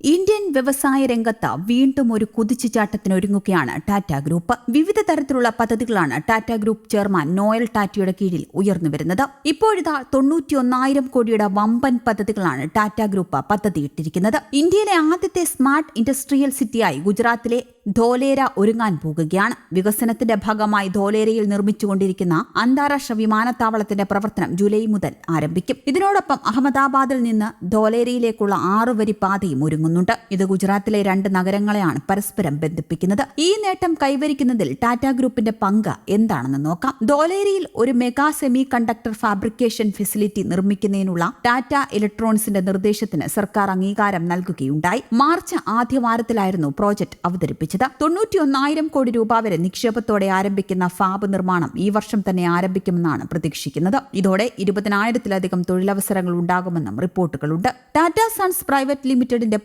Indian വ്യവസായ രംഗത്ത് വീണ്ടും ഒരു കുതിച്ചുചാട്ടത്തിനൊരുങ്ങുകയാണ് ടാറ്റ ഗ്രൂപ്പ്. വിവിധ തരത്തിലുള്ള പദ്ധതികളാണ് ടാറ്റ ഗ്രൂപ്പ് ചെയർമാൻ നോയൽ ടാറ്റയുടെ കീഴിൽ ഉയർന്നുവരുന്നത് ഇപ്പോഴിതാ തൊണ്ണൂറ്റിയൊന്നായിരം കോടിയുടെ വമ്പൻ പദ്ധതികളാണ് ടാറ്റ ഗ്രൂപ്പ് പദ്ധതിയിട്ടിരിക്കുന്നത്. ഇന്ത്യയിലെ ആദ്യത്തെ സ്മാർട്ട് ഇൻഡസ്ട്രിയൽ സിറ്റിയായി ഗുജറാത്തിലെ ധോലേര ഒരുങ്ങാൻ പോകുകയാണ്. വികസനത്തിന്റെ ഭാഗമായി ധോലേരയിൽ നിർമ്മിച്ചുകൊണ്ടിരിക്കുന്ന അന്താരാഷ്ട്ര വിമാനത്താവളത്തിന്റെ പ്രവർത്തനം ജൂലൈ മുതൽ ആരംഭിക്കും. ഇതിനോടൊപ്പം അഹമ്മദാബാദിൽ നിന്ന് ധോലേരയിലേക്കുള്ള ആറുവരി പാതയും ഒരുങ്ങുന്നുണ്ട് ഇത് ഗുജറാത്തിലെ രണ്ട് നഗരങ്ങളെയാണ് പരസ്പരം ബന്ധിപ്പിക്കുന്നത്. ഈ നേട്ടം കൈവരിക്കുന്നതിൽ ടാറ്റ ഗ്രൂപ്പിന്റെ പങ്ക് എന്താണെന്ന് നോക്കാം. ദോലേരിയിൽ ഒരു mega semiconductor fabrication facility നിർമ്മിക്കുന്നതിനുള്ള ടാറ്റ ഇലക്ട്രോണിക്സിന്റെ നിർദ്ദേശത്തിന് സർക്കാർ അംഗീകാരം നൽകുകയുണ്ടായി. മാർച്ച് ആദ്യവാരത്തിലായിരുന്നു പ്രോജക്ട് അവതരിപ്പിച്ചത്. തൊണ്ണൂറ്റിയൊന്നായിരം കോടി രൂപ വരെ നിക്ഷേപത്തോടെ ആരംഭിക്കുന്ന ഫാബ് നിർമ്മാണം ഈ വർഷം തന്നെ ആരംഭിക്കുമെന്നാണ് പ്രതീക്ഷിക്കുന്നത്. ഇതോടെ ഇരുപതിനായിരത്തിലധികം തൊഴിലവസരങ്ങൾ ഉണ്ടാകുമെന്നും റിപ്പോർട്ടുകളുണ്ട്. ടാറ്റ സൺസ് പ്രൈവറ്റ് ലിമിറ്റഡിന്റെ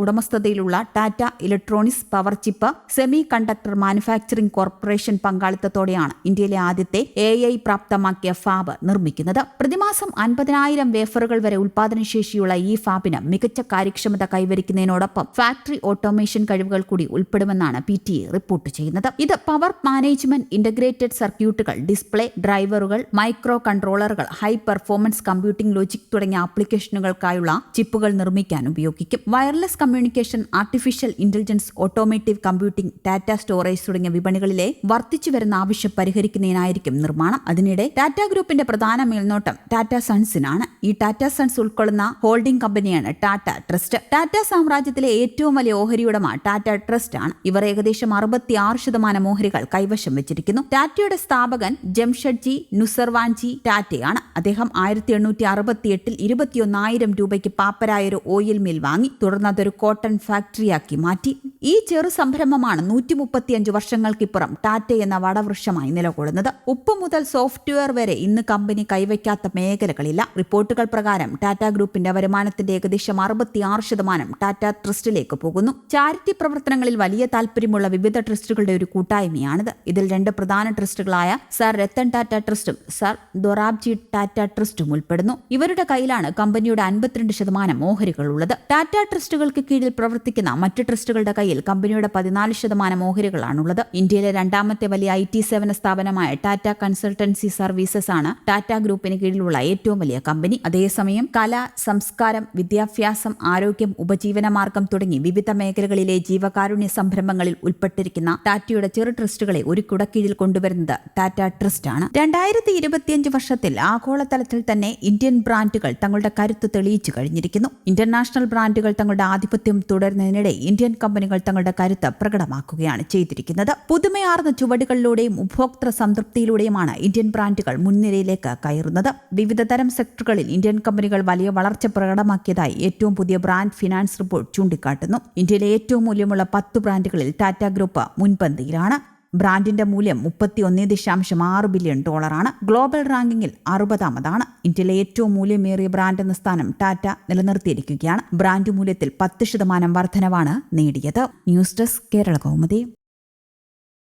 ഉടമസ്ഥതയിലുള്ള Tata electronics power chip semiconductor manufacturing corporation പങ്കാളിത്തത്തോടെയാണ് ഇന്ത്യയിലെ ആദ്യത്തെ എ ഐ പ്രാപ്തമാക്കിയ ഫാബ് നിർമ്മിക്കുന്നത്. പ്രതിമാസം അൻപതിനായിരം വേഫറുകൾ വരെ ഉൽപാദനശേഷിയുള്ള ഈ ഫാബിന് മികച്ച കാര്യക്ഷമത കൈവരിക്കുന്നതിനോടൊപ്പം ഫാക്ടറി ഓട്ടോമേഷൻ കഴിവുകൾ കൂടി ഉൾപ്പെടുമെന്നാണ് പി ടി റിപ്പോർട്ട് ചെയ്യുന്നത്. ഇത് പവർ മാനേജ്മെന്റ് ഇന്റഗ്രേറ്റഡ് സർക്യൂട്ടുകൾ ഡിസ്പ്ലേ ഡ്രൈവറുകൾ മൈക്രോ കൺട്രോളറുകൾ ഹൈ പെർഫോമൻസ് കമ്പ്യൂട്ടിംഗ് ലോജിക് തുടങ്ങിയ ആപ്ലിക്കേഷനുകൾക്കായുള്ള ചിപ്പുകൾ നിർമ്മിക്കാൻ ഉപയോഗിക്കും. Wireless communication artificial intelligence automotive computing data storage തുടങ്ങിയ വിപണികളിലെ വർദ്ധിച്ചു വരുന്ന ആവശ്യം പരിഹരിക്കുന്നതിനായിരിക്കും നിർമ്മാണം. അതിനിടെ ടാറ്റ ഗ്രൂപ്പിന്റെ പ്രധാന മേൽനോട്ടം ടാറ്റ സൺസിനാണ് ഈ ടാറ്റ സൺസ് ഉൾക്കൊള്ളുന്ന ഹോൾഡിംഗ് കമ്പനിയാണ് ടാറ്റ ട്രസ്റ്റ് ടാറ്റ സാമ്രാജ്യത്തിലെ ഏറ്റവും വലിയ ഓഹരി ഉടമ ടാറ്റ ട്രസ്റ്റ് ആണ്. ഇവർ ഏകദേശം അറുപത്തിയാറ് ശതമാനം ഓഹരികൾ കൈവശം വെച്ചിരിക്കുന്നു. ടാറ്റയുടെ സ്ഥാപകൻ ജംഷഡ്ജി നുസർവാൻജി ടാറ്റയാണ് അദ്ദേഹം ആയിരത്തി എണ്ണൂറ്റി അറുപത്തി എട്ടിൽ ഇരുപത്തിയൊന്നായിരം രൂപയ്ക്ക് പാപ്പരായ ഒരു ഓയിൽ മിൽ വാങ്ങി തുടർന്ന് അതൊരു കോട്ടൺ ഫാക്ടറിയാക്കി മാറ്റി. ഈ ചെറു സംരംഭമാണ് നൂറ്റി മുപ്പത്തിയഞ്ച് വർഷങ്ങൾക്കിപ്പുറം ടാറ്റ എന്ന വടവൃക്ഷമായി നിലകൊള്ളുന്നത്. ഉപ്പ് മുതൽ സോഫ്റ്റ്വെയർ വരെ ഇന്ന് കമ്പനി കൈവയ്ക്കാത്ത മേഖലകളില്ല. റിപ്പോർട്ടുകൾ പ്രകാരം ടാറ്റ ഗ്രൂപ്പിന്റെ വരുമാനത്തിന്റെ ഏകദേശം അറുപത്തിയാറ് ശതമാനം ടാറ്റ ട്രസ്റ്റിലേക്ക് പോകുന്നു. ചാരിറ്റി പ്രവർത്തനങ്ങളിൽ വലിയ താല്പര്യമുള്ള വിവിധ ട്രസ്റ്റുകളുടെ ഒരു കൂട്ടായ്മയാണിത്. ഇതിൽ രണ്ട് പ്രധാന ട്രസ്റ്റുകളായ സർ രത്തൻ ടാറ്റ ട്രസ്റ്റും സർ ദൊറാബ്ജി ടാറ്റ ട്രസ്റ്റും ഉൾപ്പെടുന്നു. ഇവരുടെ കയ്യിലാണ് കമ്പനിയുടെ അൻപത്തിരണ്ട് ശതമാനം ഓഹരികൾ ഉള്ളത് ടാറ്റ ട്രസ്റ്റുകൾക്ക് കീഴിൽ പ്രവർത്തിക്കുന്ന മറ്റ് ട്രസ്റ്റുകളുടെ കമ്പനിയുടെ പതിനാല് ശതമാനം ഓഹരികളാണുള്ളത്. ഇന്ത്യയിലെ രണ്ടാമത്തെ വലിയ ഐ ടി സേവന സ്ഥാപനമായ ടാറ്റ കൺസൾട്ടൻസി സർവീസസ് ആണ് ടാറ്റ ഗ്രൂപ്പിന് കീഴിലുള്ള ഏറ്റവും വലിയ കമ്പനി. അതേസമയം കല സംസ്കാരം വിദ്യാഭ്യാസം ആരോഗ്യം ഉപജീവനമാർഗം തുടങ്ങി വിവിധ മേഖലകളിലെ ജീവകാരുണ്യ സംരംഭങ്ങളിൽ ഉൾപ്പെട്ടിരിക്കുന്ന ടാറ്റയുടെ ചെറു ട്രസ്റ്റുകളെ ഒരു കുടക്കീഴിൽ കൊണ്ടുവരുന്നത് ടാറ്റ ട്രസ്റ്റ് ആണ്. രണ്ടായിരത്തി ഇരുപത്തിയഞ്ച് വർഷത്തിൽ ആഗോളതലത്തിൽ തന്നെ ഇന്ത്യൻ ബ്രാൻഡുകൾ തങ്ങളുടെ കരുത്ത് തെളിയിച്ചു കഴിഞ്ഞിരിക്കുന്നു. ഇന്റർനാഷണൽ ബ്രാൻഡുകൾ തങ്ങളുടെ ആധിപത്യം തുടരുന്നതിനിടെ ഇന്ത്യൻ കമ്പനികൾ തങ്ങളുടെ കരുത്ത് പ്രകടമാക്കുകയാണ് ചെയ്തിരിക്കുന്നത്. പുതുമയാർന്ന ചുവടുകളിലൂടെയും ഉപഭോക്തൃ സംതൃപ്തിയിലൂടെയുമാണ് ഇന്ത്യൻ ബ്രാൻഡുകൾ മുൻനിരയിലേക്ക് കയറുന്നത്. വിവിധതരം സെക്ടറുകളിൽ ഇന്ത്യൻ കമ്പനികൾ വലിയ വളർച്ച പ്രകടമാക്കിയതായി ഏറ്റവും പുതിയ ബ്രാൻഡ് ഫിനാൻസ് റിപ്പോർട്ട് ചൂണ്ടിക്കാട്ടുന്നു. ഇന്ത്യയിലെ ഏറ്റവും മൂല്യമുള്ള പത്ത് ബ്രാൻഡുകളിൽ ടാറ്റ ഗ്രൂപ്പ് മുൻപന്തിയിലാണ്. ബ്രാൻഡിന്റെ മൂല്യം മുപ്പത്തി ഒന്ന് ദശാംശം ആറ് ബില്യൺ ഡോളറാണ്. ഗ്ലോബൽ റാങ്കിങ്ങിൽ അറുപതാമതാണ്. ഇന്ത്യയിലെ ഏറ്റവും മൂല്യമേറിയ ബ്രാൻഡ് എന്ന സ്ഥാനം ടാറ്റ നിലനിർത്തിയിരിക്കുകയാണ്. ബ്രാൻഡ് മൂല്യത്തിൽ പത്ത് ശതമാനം വർധനവാണ് നേടിയത്. News desk Kerala Kaumudi.